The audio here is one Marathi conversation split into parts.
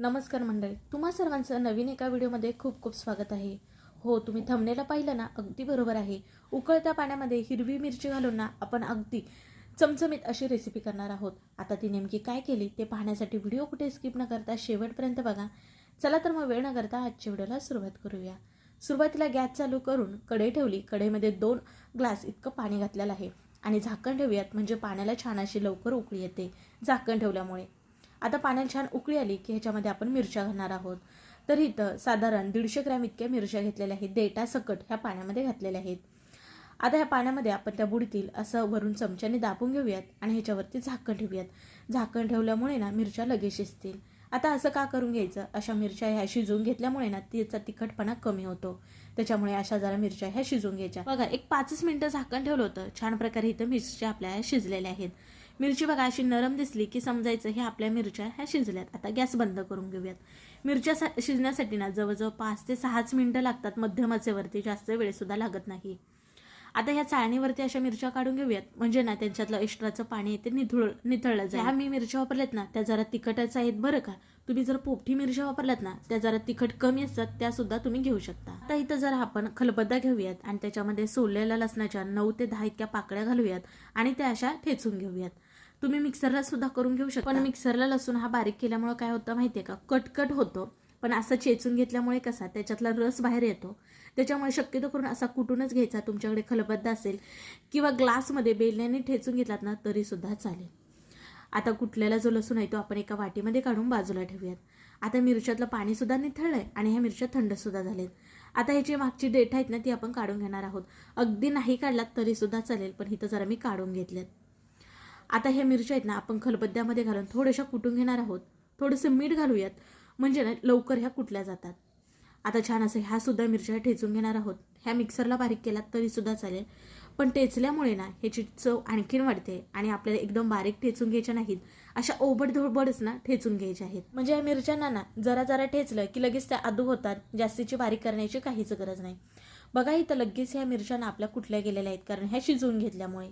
नमस्कार मंडळी तुम्हा सर्वांचं नवीन एका व्हिडिओमध्ये खूप खूप स्वागत आहे. हो तुम्ही थंबनेला पाहिलं ना अगदी बरोबर आहे. उकळत्या पाण्यामध्ये हिरवी मिरची घालून ना आपण अगदी चमचमीत अशी रेसिपी करणार आहोत. आता ती नेमकी काय केली ते पाहण्यासाठी व्हिडिओ कुठे स्किप न करता शेवटपर्यंत बघा. चला तर मग वेळ न करता आजच्या व्हिडिओला सुरुवात करूया. सुरुवातीला गॅस चालू करून कढई ठेवली. कढईमध्ये दोन ग्लास इतकं पाणी घातलेलं आहे. आणि झाकण ठेवूयात म्हणजे पाण्याला छान अशी लवकर उकळी येते. झाकण ठेवल्यामुळे. आता पाण्याला छान उकळी आली की ह्याच्यामध्ये आपण मिरच्या घालणार आहोत. तर इथं साधारण दीडशे ग्रॅम इतक्या मिरच्या घेतलेल्या आहेत. देटा सकट ह्या पाण्यामध्ये घातलेल्या आहेत. आता ह्या पाण्यामध्ये आपण त्या बुडतील असं वरून चमच्याने दाबून घेऊयात आणि ह्याच्यावरती झाकण ठेवूयात. झाकण ठेवल्यामुळे ना मिरच्या लगेच शिजतील. आता असं का करून घ्यायचं? अशा मिरच्या ह्या शिजवून घेतल्यामुळे ना तिचा तिखटपणा कमी होतो. त्याच्यामुळे अशा जरा मिरच्या ह्या शिजवून घ्यायच्या. बघा एक पाचच मिनटं झाकण ठेवलं होतं. छान प्रकारे इथं मिरच्या आपल्या शिजलेल्या आहेत. मिरची बघा अशी नरम दिसली की समजायचं हे आपल्या मिरच्या ह्या शिजल्यात. आता गॅस बंद करून घेऊयात. मिरच्या सा शिजण्यासाठी ना जवळजवळ पाच ते सहाच मिनिटं लागतात. मध्यमाचेवरती जास्त वेळेसुद्धा लागत नाही. आता ह्या चाळणीवरती अशा मिरच्या काढून घेऊयात. म्हणजे ना त्यांच्यातलं एक्स्ट्राचं पाणी ते निथळ निथळलं जाईल. ह्या मी मिरच्या वापरल्यात ना त्या जरा तिखटच आहेत बरं का? तुम्ही जर पोपटी मिरच्या वापरल्यात ना त्या जरा तिखट कमी असतात त्या सुद्धा तुम्ही घेऊ शकता. आता इथं जर आपण खलबद्दा घेऊयात आणि त्याच्यामध्ये सोललेल्या लसणाच्या नऊ ते दहा इतक्या पाकळ्या घालूयात आणि त्या अशा ठेचून घेऊयात. तुम्ही मिक्सरला सुद्धा करून घेऊ शकता. पण मिक्सरला लसूण हा बारीक केल्यामुळे काय होतं माहितीये का? कटकट होतो. पण असं चेचून घेतल्यामुळे कसा त्याच्यातला रस बाहेर येतो. त्याच्यामुळे शक्यतो करून असा कुटूनच घ्यायचा. तुमच्याकडे खलबद्दा असेल किंवा ग्लासमध्ये बेलण्याने ठेचून घेतलात ना तरी सुद्धा चालेल. आता कुठल्याला जो लसूण आहे तो आपण एका वाटीमध्ये काढून बाजूला ठेवूयात. आता मिरच्यातलं पाणीसुद्धा निथळलं निथळलंय आणि ह्या मिरच्या थंडसुद्धा झालेत. आता ह्याची मागची डेट आहेत ना ती आपण काढून घेणार आहोत. अगदी नाही काढलात तरीसुद्धा चालेल पण इथं जरा मी काढून घेतल्यात. आता ह्या मिरच्या आहेत ना आपण खलबद्द्यामध्ये घालून थोड्याशा कुटून घेणार आहोत. थोडंसं मीठ घालूयात. म्हणजे ना लवकर ह्या कुटल्या जातात. आता छान असं ह्यासुद्धा मिरच्या ठेचून घेणार आहोत. ह्या मिक्सरला बारीक केलात तरीसुद्धा चालेल. पण टेचल्यामुळे ना ह्याची चव आणखीन वाढते आणि आपल्याला एकदम बारीक ठेचून घ्यायच्या नाहीत. अशा ओबड धोबडच ना ठेचून घ्यायच्या आहेत. म्हणजे या मिरच्यांना ना जरा जरा ठेचलं की लगेच त्या आदू होतात. जास्तीची बारीक करण्याची काहीच गरज नाही. बघा इथं लगेच ह्या मिरच्यांना आपल्या कुठल्या गेलेल्या आहेत कारण ह्या शिजवून घेतल्यामुळे.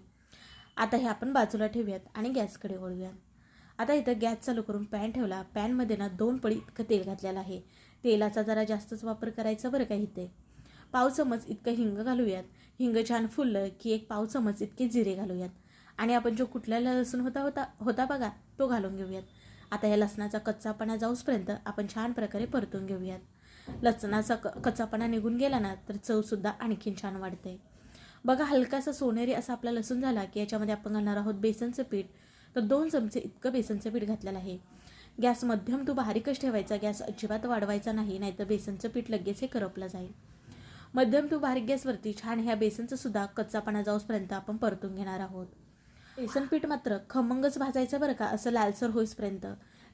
आता हे आपण बाजूला ठेवूयात आणि गॅसकडे वळूयात. आता इथं गॅस चालू करून पॅन ठेवला. पॅनमध्ये ना दोन पळी इतकं तेल घातलेलं आहे. तेलाचा जरा जास्तच वापर करायचा बरं का इथे. पाव चमच इतकं हिंग घालूयात. हिंग छान फुललं की एक पाव चमच इतके जिरे घालूयात. आणि आपण जो कुठल्याला लसूण होता होता होता बघा तो घालून घेऊयात. आता या लसणाचा कच्चापणा जाऊसपर्यंत आपण छान प्रकारे परतून घेऊयात. लसणाचा क कच्चापणा निघून गेला ना तर चवसुद्धा आणखीन छान वाढते बघा हलकासा सोनेरी असा आपला लसूण झाला की याच्यामध्ये आपण घालणार आहोत बेसनचं पीठ. तर दोन चमचे इतकं बेसनचं पीठ घातलेलं आहे. गॅस मध्यम तू बारीकच ठेवायचा गॅस अजिबात वाढवायचा नाही नाहीतर बेसनचं पीठ लगेच हे करपलं जाईल. मध्यम तू बारीक गॅसवरती छान ह्या बेसनचं सुद्धा कच्चापणा जाऊसपर्यंत आपण परतून घेणार आहोत. बेसन पीठ मात्र खमंगच भाजायचं बरं का असं लालसर होईसपर्यंत.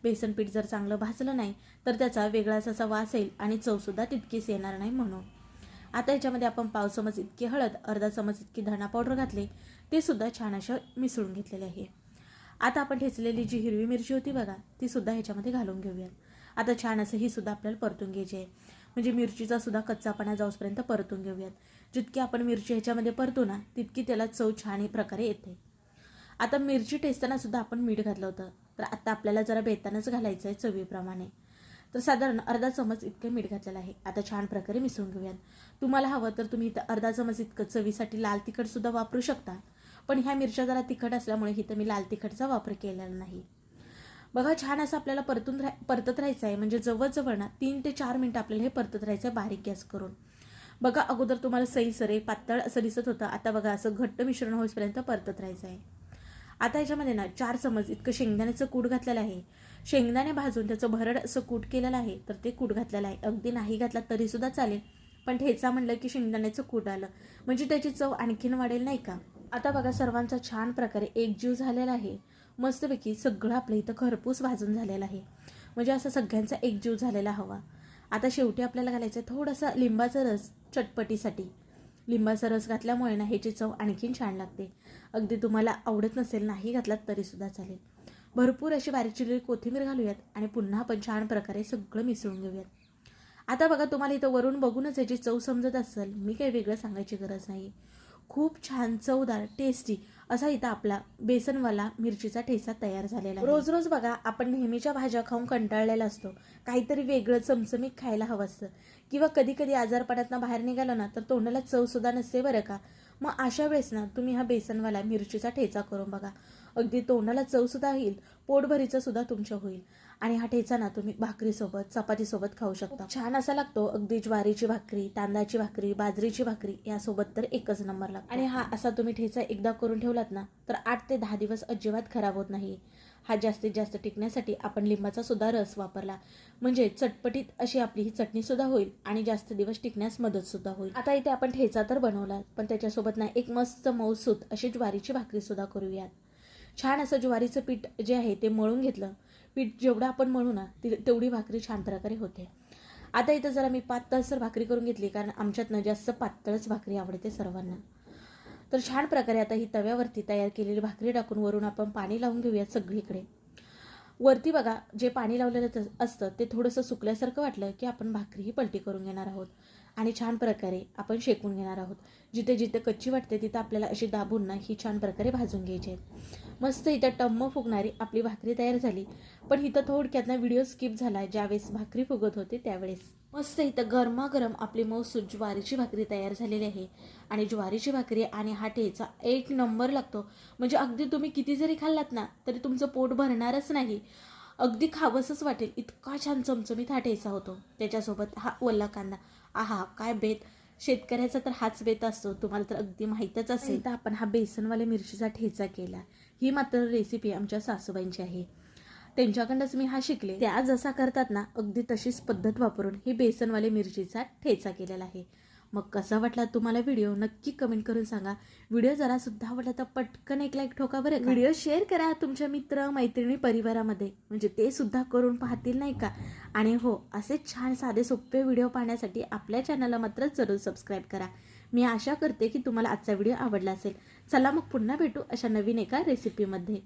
बेसन पीठ जर चांगलं भाजलं नाही तर त्याचा वेगळाच असा वास येईल आणि चवसुद्धा तितकीच येणार नाही म्हणून. आता याच्यामध्ये आपण पाव चमच इतकी हळद अर्धा चमच इतकी धणा पावडर घातली. ते सुद्धा छान अशा मिसळून घेतलेले आहे. आता आपण ठेचलेली जी हिरवी मिरची होती बघा ती सुद्धा ह्याच्यामध्ये घालून घेऊयात. आता छान असं ही सुद्धा आपल्याला परतून घ्यायची आहे. म्हणजे मिरचीचा सुद्धा कच्चापणा जाऊसपर्यंत परतून घेऊयात. जितकी आपण मिरची ह्याच्यामध्ये परतो ना तितकी त्याला चव छान प्रकारे येते. आता मिरची टेचताना सुद्धा आपण मीठ घातलं होतं. तर आता आपल्याला जरा बेतानच घालायचं आहे चवीप्रमाणे. तर साधारण अर्धा चमच इतकं मीठ घातलेलं आहे. आता छान प्रकारे मिसळून घेऊयात. तुम्हाला हवं तर तुम्ही इथं अर्धा चमच इतकं चवीसाठी लाल तिखटसुद्धा वापरू शकता. पण ह्या मिरच्या जरा तिखट असल्यामुळे इथं मी लाल तिखटचा वापर केलेला नाही. बघा छान असं आपल्याला परतून राह परतत राहायचं आहे. म्हणजे जवळजवळ ना तीन ते चार मिनटं आपल्याला हे परतत राहायचं आहे बारीक गॅस करून. बघा अगोदर तुम्हाला सई सरे पातळ असं दिसत होतं. आता बघा असं घट्ट मिश्रण होईपर्यंत परतत राहायचं आहे. आता याच्यामध्ये ना चार चमच इतकं शेंगदाण्याचं कूट घातलेलं आहे. शेंगदाणे भाजून त्याचं भरड असं कूट केलेलं आहे तर ते कूट घातलेलं आहे. अगदी नाही घातला तरीसुद्धा चालेल पण ठेचा म्हणलं की शेंगदाण्याचं कूट आलं. म्हणजे त्याची चव आणखीन वाढेल नाही का? आता बघा सर्वांचा छान प्रकारे एकजीव झालेला आहे. मस्तपैकी सगळं आपलं इथं खरपूस भाजून झालेलं आहे. म्हणजे असं सगळ्यांचा एकजीव झालेला हवा. आता शेवटी आपल्याला घालायचं आहे थोडासा लिंबाचा रस चटपटीसाठी. लिंबाचा रस घातल्यामुळे ना ह्याची चव आणखीन छान लागते. अगदी तुम्हाला आवडत नसेल नाही घातलात तरीसुद्धा चालेल. भरपूर अशी बारीक चिरलेली कोथिंबीर घालूयात आणि पुन्हा आपण छान प्रकारे सगळं मिसळून घेऊयात. आता बघा तुम्हाला इथं वरून बघूनच याची चव समजत असेल. मी काही वेगळं सांगायची गरज नाही. खूप छान चवदार टेस्टी असा इथं आपला बेसनवाला मिरचीचा ठेचा तयार झालेला आहे. रोज रोज बघा आपण नेहमीच्या भाज्या खाऊन कंटाळलेला असतो. काहीतरी वेगळं चमचमीत खायला हवं असतं. किंवा कधी कधी आजारपणातनं बाहेर निघालो ना तर तोंडाला चव सुद्धा नसते बरं का? मग अशा वेळेस ना तुम्ही हा बेसनवाला मिरचीचा ठेचा करून बघा. अगदी तोंडाला चव सुद्धा येईल पोटभरीचं सुद्धा तुमचं होईल. आणि हा ठेचा ना तुम्ही भाकरीसोबत चपातीसोबत खाऊ शकता. छान असा लागतो. अगदी ज्वारीची भाकरी तांदळाची भाकरी बाजरीची भाकरी यासोबत तर एकच नंबर लागतो. आणि हा असा तुम्ही ठेचा एकदा करून ठेवलात ना तर आठ ते दहा दिवस अजिबात खराब होत नाही. हा जास्तीत जास्त टिकण्यासाठी आपण लिंबाचा सुद्धा रस वापरला. म्हणजे चटपटीत अशी आपली ही चटणी सुद्धा होईल आणि जास्त दिवस टिकण्यास मदत सुद्धा होईल. आता इथे आपण ठेचा तर बनवला पण त्याच्यासोबत ना एक मस्त मऊसूत अशी ज्वारीची भाकरी सुद्धा करूयात. छान असं ज्वारीचं पीठ जे आहे ते मळून घेतलं. पीठ जेवढं आपण मळू ना तेवढी भाकरी छान प्रकारे होते. आता इथं जरा मी पातळसर भाकरी करून घेतली कारण आमच्यातनं जास्त पातळच भाकरी आवडते सर्वांना. तर छान प्रकारे आता ही तव्यावरती तयार केलेली भाकरी टाकून वरून आपण पाणी लावून घेऊयात सगळीकडे. वरती बघा जे पाणी लावलेलं त- असतं ते थोडंसं सुकल्यासारखं वाटलं की आपण भाकरी ही पलटी करून घेणार आहोत. आणि छान प्रकारे आपण शेकून घेणार आहोत. जिथे जिथे कच्ची वाटते तिथं आपल्याला अशी दाबून ना ही छान प्रकारे भाजून घ्यायची आहेत. मस्त इथं टम्म फुगणारी आपली भाकरी तयार झाली. पण इथं थोडक्यात ना व्हिडिओ स्किप झाला ज्यावेळेस भाकरी फुगत होते त्यावेळेस. मस्त इथं गरमागरम आपली मौसूद ज्वारीची भाकरी तयार झालेली आहे. आणि ज्वारीची भाकरी आणि हा ठेचा एक नंबर लागतो. म्हणजे अगदी तुम्ही किती जरी खाल्लात ना तरी तुमचं पोट भरणारच नाही. अगदी खावंसच वाटेल. इतका छान चमचमीत हा ठेचा होतो. त्याच्यासोबत हा ओला कांदा. आहा काय बेत. शेतकऱ्याचा तर हाच बेत असतो. तुम्हाला तर अगदी माहीतच असेल. तर आपण हा बेसनवाल्या मिरचीचा ठेचा केला. ही मात्र रेसिपी आमच्या सासूबाईंची आहे. त्यांच्याकडनंच मी हा शिकले. त्या जसा करतात ना अगदी तशीच पद्धत वापरून ही बेसनवाले मिरचीचा ठेचा केलेला आहे. मग कसा वाटला तुम्हाला व्हिडिओ? नक्की कमेंट करून सांगा. व्हिडिओ जरा सुद्धा आवडला तर पटकन एक लाईक ठोका बरं व्हिडिओ शेअर करा तुमच्या मित्र मैत्रिणी परिवारामध्ये. म्हणजे ते सुद्धा करून पाहतील नाही का? आणि हो असे छान साधे सोपे व्हिडिओ पाहण्यासाठी आपल्या चॅनलला मात्र जरूर सबस्क्राईब करा. मी आशा करते की तुम्हाला आजचा व्हिडिओ आवडला असेल. चला मग पुन्हा भेटू अशा नवीन एका रेसिपीमध्ये